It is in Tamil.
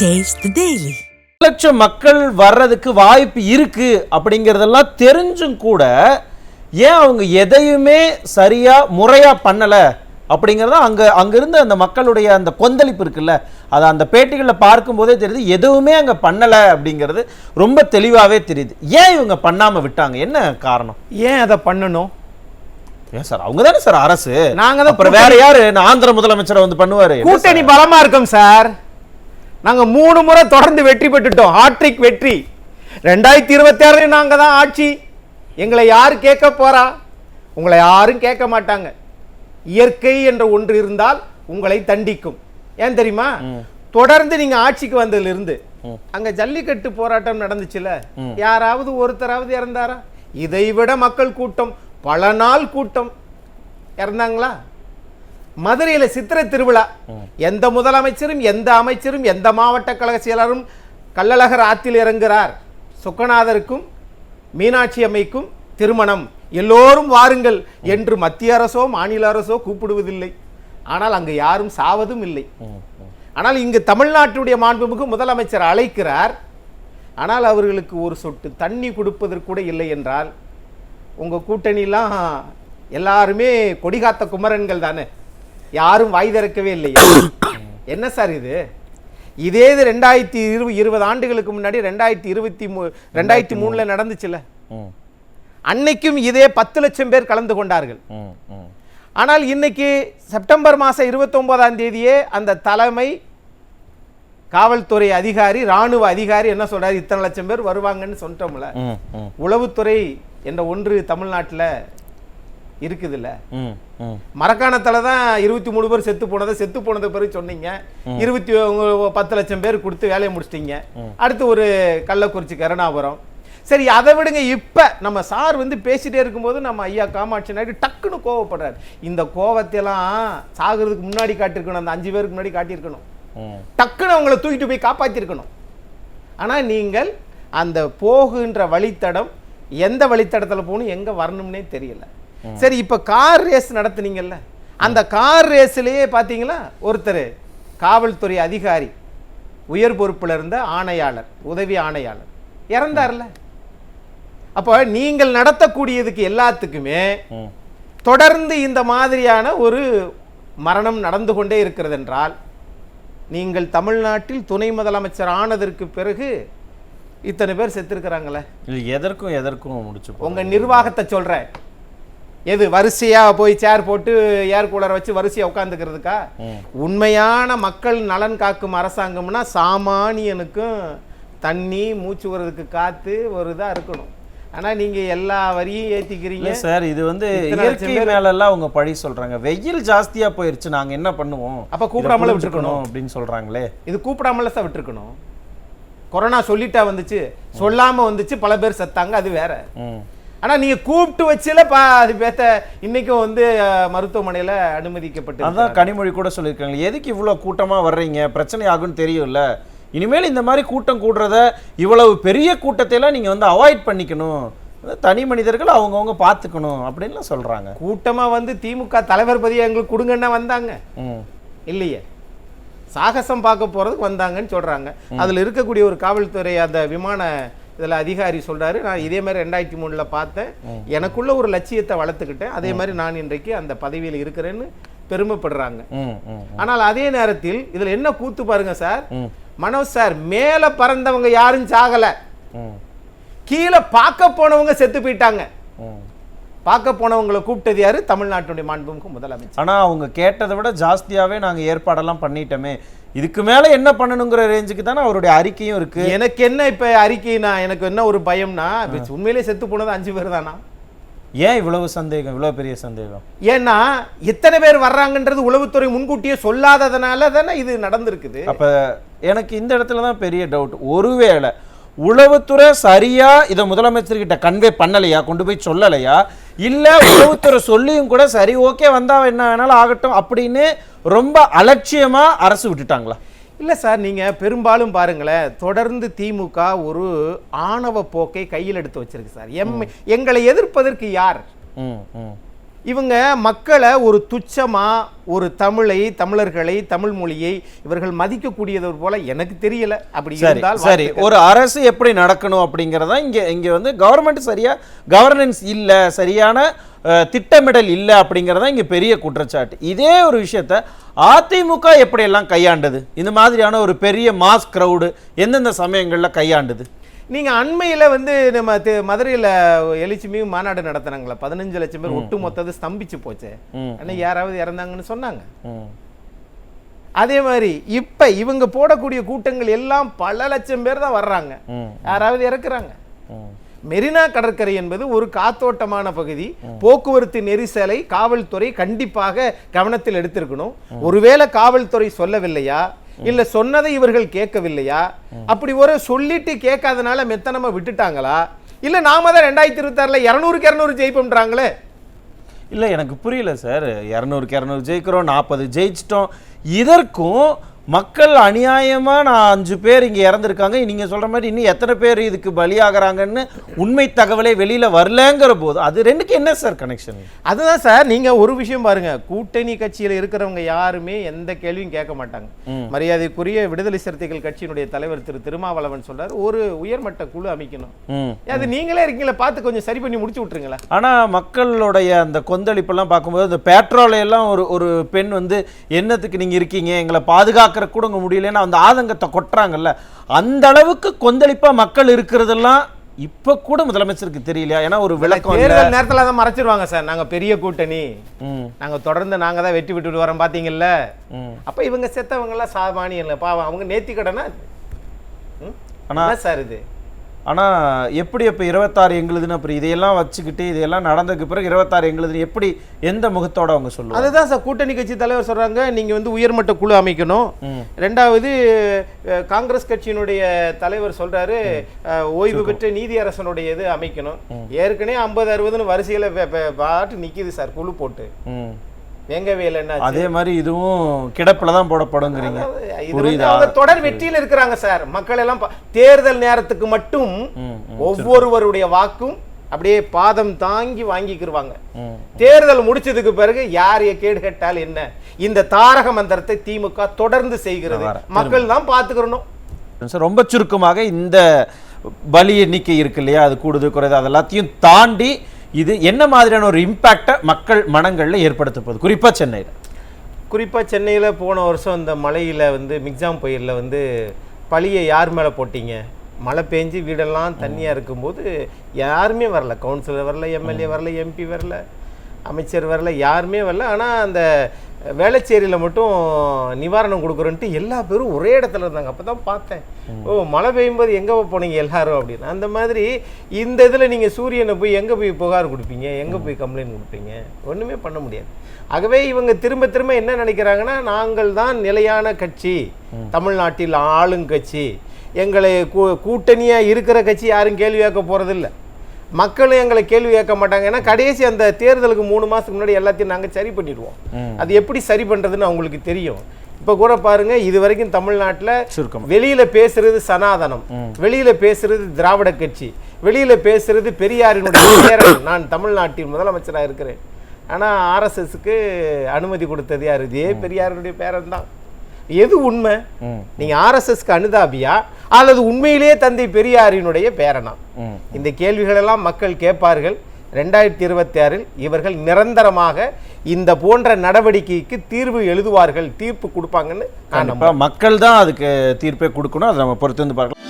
The Daily. லட்சம் மக்கள் வர்றதுக்கு வாய்ப்பு இருக்கு அப்படிங்கறதெல்லாம் தெரிஞ்சும் கூட ஏன் அவங்க எதையுமே சரியா முறையா பண்ணல அப்படிங்கறத அங்க அங்க இருந்த அந்த மக்களுடைய அந்த கொந்தளிப்பு இருக்குல்ல அதை அந்த பேட்டிகளை பார்க்கும்போதே தெரியுது எதுவுமே அங்க பண்ணல அப்படிங்கிறது ரொம்ப தெளிவாவே தெரியுது. ஏன் இவங்க பண்ணாம விட்டாங்க? என்ன காரணம்? ஏன் அதை பண்ணணும்? ஏன் சார் அவங்க தானே சார் அரசு? நாங்க தான் அப்புறம் வேற யாரு? நான் ஆந்திர முதலமைச்சரை வந்து பண்ணுவாரு. கூட்டணி பலமா இருக்கும் சார். நாங்க மூணு முறை தொடர்ந்து வெற்றி பெற்றுட்டோம். ஹாட்ரிக் வெற்றி. ரெண்டாயிரத்தி இருபத்தி ஆறுல நாங்க தான் ஆட்சி. எங்களை யாரு கேட்க போறா? உங்களை யாரும் கேட்க மாட்டாங்க. இயற்கை என்ற ஒன்று இருந்தால் உங்களை தண்டிக்கும். ஏன் தெரியுமா? தொடர்ந்து நீங்க ஆட்சிக்கு வந்ததுல இருந்து அங்க ஜல்லிக்கட்டு போராட்டம் நடந்துச்சுல? யாராவது ஒருத்தராவது இறந்தாரா? இதை விட மக்கள் கூட்டம் பல நாள் கூட்டம். இறந்தாங்களா? மதுரையில சித்திரை திருவிழா. எந்த முதலமைச்சரும் எந்த அமைச்சரும் எந்த மாவட்ட கழக செயலரும் கள்ளழகர் ஆற்றில் இறங்குகிறார். சொக்கநாதருக்கும் மீனாட்சி அம்மைக்கும் திருமணம். எல்லோரும் வாருங்கள் என்று மத்திய அரசோ மாநில அரசோ கூப்பிடுவதில்லை. ஆனால் அங்கு யாரும் சாவதும் இல்லை. ஆனால் இங்கு தமிழ்நாட்டுடைய மாண்புமிகு முதலமைச்சர் அழைக்கிறார். ஆனால் அவர்களுக்கு ஒரு சொட்டு தண்ணி கொடுப்பதற்கு கூட இல்லை என்றால் உங்க கூட்டணிலாம் எல்லாருமே கொடிகாத்த குமரன்கள் தானே? யாரும் வாய் திறக்கவே இல்லையா. என்ன சார் இது? இதே இது ரெண்டாயிரத்தி இருபது இருபது ஆண்டுகளுக்கு முன்னாடி ரெண்டாயிரத்தி இருபத்தி மூ ரெண்டாயிரத்தி மூணுல நடந்துச்சுல? அன்னைக்கும் இதே பத்து லட்சம் பேர் கலந்து கொண்டார்கள். ஆனால் இன்னைக்கு செப்டம்பர் மாதம் இருபத்தொம்போதாம் தேதியே அந்த தலைமை காவல்துறை அதிகாரி ராணுவ அதிகாரி என்ன சொல்றாரு? இத்தனை லட்சம் பேர் வருவாங்கன்னு சொல்லிட்டோம்ல. உளவுத்துறை என்ற ஒன்று தமிழ்நாட்டில் இருக்குதுல்ல. மரக்காணத்தில் தான் இருபத்தி மூணு பேர் செத்து போனதை செத்து போனது பிறகு சொன்னீங்க. இருபத்தி பத்து லட்சம் பேர் கொடுத்து வேலையை முடிச்சிட்டீங்க. அடுத்து ஒரு கள்ளக்குறிச்சி கருணாபுரம். சரி அதை விடுங்க இப்ப. நம்ம சார் வந்து பேசிட்டே இருக்கும்போது நம்ம ஐயா காமாட்சி நாயுடு டக்குன்னு கோவப்படுறாரு. இந்த கோவத்தையெல்லாம் சாகுறதுக்கு முன்னாடி காட்டியிருக்கணும் அந்த அஞ்சு பேருக்கு முன்னாடி காட்டியிருக்கணும். டக்குன்னு அவங்கள தூக்கிட்டு போய் காப்பாத்திருக்கணும். ஆனா நீங்கள் அந்த போகுன்ற வழித்தடம் எந்த வழித்தடத்துல போகணும் எங்க வரணும்னே தெரியல. சரி இப்ப கார் ரேஸ் நடத்துனீங்கல்ல அந்த கார் ரேஸ்லயே பாத்தீங்களா ஒருத்தர் காவல்துறை அதிகாரி உயர் பொறுப்புல இருந்த ஆணையாளர் உதவி ஆணையாளர் இறந்தார்ல. அப்போ நீங்கள் நடத்தக்கூடியதுக்கு எல்லாத்துக்குமே. தொடர்ந்து இந்த மாதிரியான ஒரு மரணம் நடந்து கொண்டே இருக்கிறது என்றால் நீங்கள் தமிழ்நாட்டில் துணை முதலமைச்சர் ஆனதற்கு பிறகு இத்தனை பேர் செத்துருக்கிறாங்களே. இது எதற்கும் எதற்கும் முடிச்சு உங்க நிர்வாகத்தை சொல்றேன். எது வரிசையா போய் சேர் போட்டு ஏர் கூலர் வச்சு வரிசையா உட்காந்துக்கிறதுக்கா உண்மையான மக்கள் நலன் காக்கும் அரசாங்கம்னா சாமானியனுக்கும் தண்ணி மூச்சு விடுறதுக்கு காத்து ஒரு இதா இருக்கணும். ஆனா நீங்க எல்லா வரியும் ஏத்திக்கிறீங்க. இல்ல சார் இது வந்து இயற்கை மேல எல்லாம் அவங்க பழி சொல்றாங்க. வெயில் ஜாஸ்தியா போயிருச்சு நாங்க என்ன பண்ணுவோம்? அப்ப கூப்பிடாமலே விட்டுருக்கணும். அப்படின்னு சொல்றாங்களே. இது கூப்பிடாமல சார் விட்டுருக்கணும். கொரோனா சொல்லிட்டா வந்துச்சு. சொல்லாம வந்துச்சு பல பேர் செத்தாங்க அது வேற. ம். ஆனா நீங்க கூப்பிட்டு வச்சுல பா அது பேத்த இன்னைக்கும் வந்து மருத்துவமனையில அனுமதிக்கப்பட்டு அதான் கனிமொழி கூட சொல்லியிருக்காங்க. எதுக்கு இவ்வளவு கூட்டமா வர்றீங்க? பிரச்சனை ஆகும்னு தெரியும்ல. இனிமேல் இந்த மாதிரி கூட்டம் கூடுறத இவ்வளவு பெரிய கூட்டத்தை எல்லாம் நீங்க வந்து அவாய்ட் பண்ணிக்கணும். தனி மனிதர்கள் அவங்கவங்க பார்த்துக்கணும் அப்படின்லாம் சொல்றாங்க. கூட்டமா வந்து திமுக தலைவர் பதியை எங்களுக்கு கொடுங்கன்னா வந்தாங்க. இல்லையே. சாகசம் பார்க்க போறதுக்கு வந்தாங்கன்னு சொல்றாங்க. அதுல இருக்கக்கூடிய ஒரு காவல்துறை அந்த விமான இதுல அதிகாரி சொல்றாரு நான் இதே மாதிரி ரெண்டாயிரத்தி மூணுல பார்த்தேன். எனக்குள்ள ஒரு லட்சியத்தை வளர்த்துக்கிட்டேன். அதே மாதிரி நான் இன்றைக்கு அந்த பதவியில் இருக்கிறேன்னு பெருமைப்படுறாங்க. ஆனால் அதே நேரத்தில் இதுல என்ன கூத்து பாருங்க சார்? மனோஜ் சார் மேல பறந்தவங்க யாரும் சாகல. கீழே பார்க்க போனவங்க செத்து போயிட்டாங்க. பார்க்க போனவங்களை கூப்பிட்டது யாரு? தமிழ்நாட்டுடைய மாண்புமிகு முதலமைச்சர். ஆனா அவங்க கேட்டதை விட ஜாஸ்தியாவே நாங்க ஏற்பாடெல்லாம் பண்ணிட்டோமே. இதுக்கு மேல என்ன பண்ணணுங்கிற ரேஞ்சுக்கு தானே அவருடைய அறிக்கையும் இருக்கு. எனக்கு என்ன இப்ப அறிக்கைனா எனக்கு என்ன ஒரு பயம்னா இப்ப உண்மையிலே செத்து போனது அஞ்சு பேர் தானா? ஏன் இவ்வளவு சந்தேகம் இவ்வளவு பெரிய சந்தேகம்? ஏன்னா எத்தனை பேர் வர்றாங்கன்றது உளவுத்துறை முன்கூட்டியே சொல்லாததுனால தானே இது நடந்திருக்குது. அப்ப எனக்கு இந்த இடத்துல தான் பெரிய டவுட் ஒருவேளை உளவுத்துறை சரியா இதை முதலமைச்சர்கிட்ட கன்வே பண்ணலையா? கொண்டு போய் சொல்லலையா? இல்ல உளவுத்துறை சொல்லியும் கூட சரி ஓகே வந்தா என்ன வேணாலும் ஆகட்டும் அப்படின்னு ரொம்ப அலட்சியமா அரசு விட்டுட்டாங்களா? இல்ல சார் நீங்க பெரும்பாலும் பாருங்களேன் தொடர்ந்து திமுக ஒரு ஆணவ போக்கை கையில் எடுத்து வச்சிருக்கு சார் எம் எங்களை எதிர்ப்பதற்கு யார்? ம் ம். இவங்க மக்களை ஒரு துச்சமா ஒரு தமிழை தமிழர்களை தமிழ் மொழியை இவர்கள் மதிக்கக்கூடியது போல எனக்கு தெரியல. அப்படி சரி இருந்தால் சரி. ஒரு அரசு எப்படி நடக்கணும் அப்படிங்கறத இங்க இங்க வந்து கவர்மெண்ட் சரியா கவர்னன்ஸ் இல்ல சரியான திட்டமிடல் இல்ல அப்படிங்கறத இங்க பெரிய குற்றச்சாட்டு. இதே ஒரு விஷயத்த அதிமுக எப்படி எல்லாம் கையாண்டது? இந்த மாதிரியான ஒரு பெரிய மாஸ் கிரவுடு எந்தெந்த சமயங்கள்ல கையாண்டது? நீங்க அண்மையில வந்து நம்ம மதுரையில எழுச்சிமிகு மாநாடு நடத்தினாங்களா பதினஞ்சு லட்சம் பேர் ஒட்டு மொத்தது ஸ்தம்பிச்சு போச்சு. அன்னைக்கு யாராவது இறந்தாங்கன்னு சொன்னாங்க. அதே மாதிரி இப்ப இவங்க போடக்கூடிய கூட்டங்கள் எல்லாம் பல லட்சம் பேர் தான் வர்றாங்க. யாராவது இறக்குறாங்க. மெரினா கடற்கரை என்பது ஒரு காத்தோட்டமான பகுதி. போக்குவரத்து நெரிசலை காவல்துறை கண்டிப்பாக கவனத்தில் எடுத்திருக்கணும். ஒருவேளை காவல்துறை சொல்லவில்லையா? இல்ல சொன்னதை இவர்கள் கேட்கவில்லையா? அப்படி ஒரு சொல்லிட்டு கேட்காதனால மெத்தனமா விட்டுட்டாங்களா? இல்ல நாம தான் ரெண்டாயிரத்தி இருபத்தி ஆறுல இருநூறுக்கு இரநூறு ஜெயிப்போம்ன்றாங்களே? இல்ல எனக்கு புரியல சார். இரநூறுக்கு இரநூறு ஜெயிக்கிறோம் நாற்பது ஜெயிச்சிட்டோம். இதற்கும் மக்கள் அநியாயமா நான் அஞ்சு பேர் இங்க இறந்துருக்காங்க. நீங்க சொல்ற மாதிரி இன்னும் எத்தனை பேர் இதுக்கு பலியாகிறாங்கன்னு உண்மை தகவலே வெளியில வரலங்கிற போது அது ரெண்டுக்கு என்ன சார் கனெக்ஷன் அதுதான் சார் நீங்க ஒரு விஷயம் பாருங்க. கூட்டணி கட்சியில இருக்கிறவங்க யாருமே எந்த கேள்வியும் கேட்க மாட்டாங்க. மரியாதைக்குரிய விடுதலை சிறுத்தைகள் கட்சியினுடைய தலைவர் திரு திருமாவளவன் சொல்றாரு ஒரு உயர்மட்ட குழு அமைக்கணும். அது நீங்களே இருக்கீங்களா பார்த்து கொஞ்சம் சரி பண்ணி முடிச்சு விட்டுருங்களேன் ஆனா மக்களுடைய அந்த கொந்தளிப்பெல்லாம் பார்க்கும்போது இந்த பேட்ரோலை எல்லாம் ஒரு ஒரு பெண் வந்து என்னத்துக்கு நீங்க இருக்கீங்க? எங்களை பாதுகாக்கிற கூட உங்க முடியலன்னு அந்த ஆதங்கத்தை கொட்டுறாங்கல்ல. அந்த அளவுக்கு கொந்தளிப்பா மக்கள் இருக்கிறதெல்லாம் இப்ப கூட முதலமைச்சருக்கு தெரியலையா? ஏன்னா ஒரு விளக்கம் தேர்தல் நேரத்துல அதை மறைச்சிருவாங்க சார். நாங்க பெரிய கூட்டணி. நாங்க தொடர்ந்து நாங்க தான் வெற்றி விட்டுட்டு வரோம் பாத்தீங்கல்ல. அப்ப இவங்க செத்தவங்க எல்லாம் சாமானியன்ல பாவம் அவங்க நேத்தி கடனா? சார் இது? ஆனா எப்படி அப்ப இருபத்தாறு எங்களுதுன்னு அப்புறம் இதையெல்லாம் வச்சுக்கிட்டு இதையெல்லாம் நடந்ததுக்கு பிறகு இருபத்தாறு எங்களுதுன்னு எப்படி எந்த முகத்தோட அவங்க சொல்லுவாங்க? அதுதான் சார் கூட்டணி கட்சி தலைவர் சொல்றாங்க நீங்க வந்து உயர்மட்ட குழு அமைக்கணும். ரெண்டாவது காங்கிரஸ் கட்சியினுடைய தலைவர் சொல்றாரு அஹ், ஓய்வு பெற்ற நீதியரசனுடைய இது அமைக்கணும். ஏற்கனவே ஐம்பது அறுபதுன்னு வரிசையில பாட்டு நிக்குது சார் குழு போட்டு. வேலை என்ன அதே மாதிரி இதுவும் கிடப்புல தான் போடப்படுங்கிறீங்க. அவங்க தொடர் வெற்றியில் இருக்கிறாங்க சார். மக்கள் எல்லாம் தேர்தல் நேரத்துக்கு மட்டும் ஒவ்வொருவருடைய வாக்கும் அப்படியே பாதம் தாங்கி வாங்கிக்கிருவாங்க. தேர்தல் முடிச்சதுக்கு பிறகு யார் கேடு கேட்டால் என்ன? இந்த தாரக மந்திரத்தை திமுக தொடர்ந்து செய்கிறது. மக்கள் தான் பாத்துக்கிறணும் சார் ரொம்ப சுருக்கமாக இந்த பலி எண்ணிக்கை இருக்கு இல்லையா? அது கூடுது குறையுது அது எல்லாத்தையும் தாண்டி இது என்ன மாதிரியான ஒரு இம்பாக்டை மக்கள் மனங்கள்ல ஏற்படுத்த போகுது? குறிப்பா சென்னையில். குறிப்பா சென்னையில போன வருஷம் இந்த மழையில வந்து மிக்ஜாம் புயல்ல வந்து பழியை யார் மேல போட்டீங்க? மழை பெஞ்சு வீடெல்லாம் தண்ணியா இருக்கும்போது யாருமே வரல. கவுன்சிலர் வரல எம்எல்ஏ வரல எம்பி வரல அமைச்சர் வரல யாருமே வரல. ஆனா அந்த வேளச்சேரியில் மட்டும் நிவாரணம் கொடுக்குறோன்ட்டு எல்லா பேரும் ஒரே இடத்துல இருந்தாங்க. அப்போ தான் பார்த்தேன். ஓ மழை பெய்யும்போது எங்கே போனீங்க எல்லாரும் அப்படின்னு. அந்த மாதிரி இந்த இதில் நீங்கள் சூரியனை போய் எங்கே போய் புகார் கொடுப்பீங்க? எங்கே போய் கம்ப்ளைண்ட் கொடுப்பீங்க? ஒன்றுமே பண்ண முடியாது. ஆகவே இவங்க திரும்ப திரும்ப என்ன நினைக்கிறாங்கன்னா நாங்கள் தான் நிலையான கட்சி. தமிழ்நாட்டில் ஆளுங்கட்சி. எங்களை கூ கூட்டணியாக இருக்கிற கட்சி யாரும் கேள்வி கேட்க போகிறதில்ல மக்களும் எங்களை கேள்வி கேட்க மாட்டாங்க. ஏன்னா கடைசி அந்த தேர்தலுக்கு மூணு மாதத்துக்கு முன்னாடி எல்லாத்தையும் நாங்கள் சரி பண்ணிடுவோம். அது எப்படி சரி பண்ணுறதுன்னு அவங்களுக்கு தெரியும். இப்போ கூட பாருங்க இது வரைக்கும் தமிழ்நாட்டில் சுருக்கம். வெளியில பேசுறது சனாதனம். வெளியில பேசுறது திராவிட கட்சி. வெளியில பேசுறது பெரியாரினுடைய பேரன் நான் தமிழ்நாட்டின் முதலமைச்சராக இருக்கிறேன். ஆனா ஆர்எஸ்எஸ்க்கு அனுமதி கொடுத்தது யார்? இதே பெரியாருடைய பேரன் தான். எது உண்மை? நீங்க ஆர்எஸ்எஸ்க்கு அனுதாபியா அல்லது உண்மையிலேயே தந்தை பெரியாரினுடைய பேரனா? இந்த கேள்விகளெல்லாம் மக்கள் கேட்பார்கள். ரெண்டாயிரத்தி இருபத்தி ஆறில் இவர்கள் நிரந்தரமாக இந்த போன்ற நடவடிக்கைக்கு தீர்வு எழுதுவார்கள் தீர்ப்பு கொடுப்பாங்கன்னு மக்கள் தான் அதுக்கு தீர்ப்பை கொடுக்கணும். அதை நம்ம பொறுத்து வந்து பார்க்கலாம்.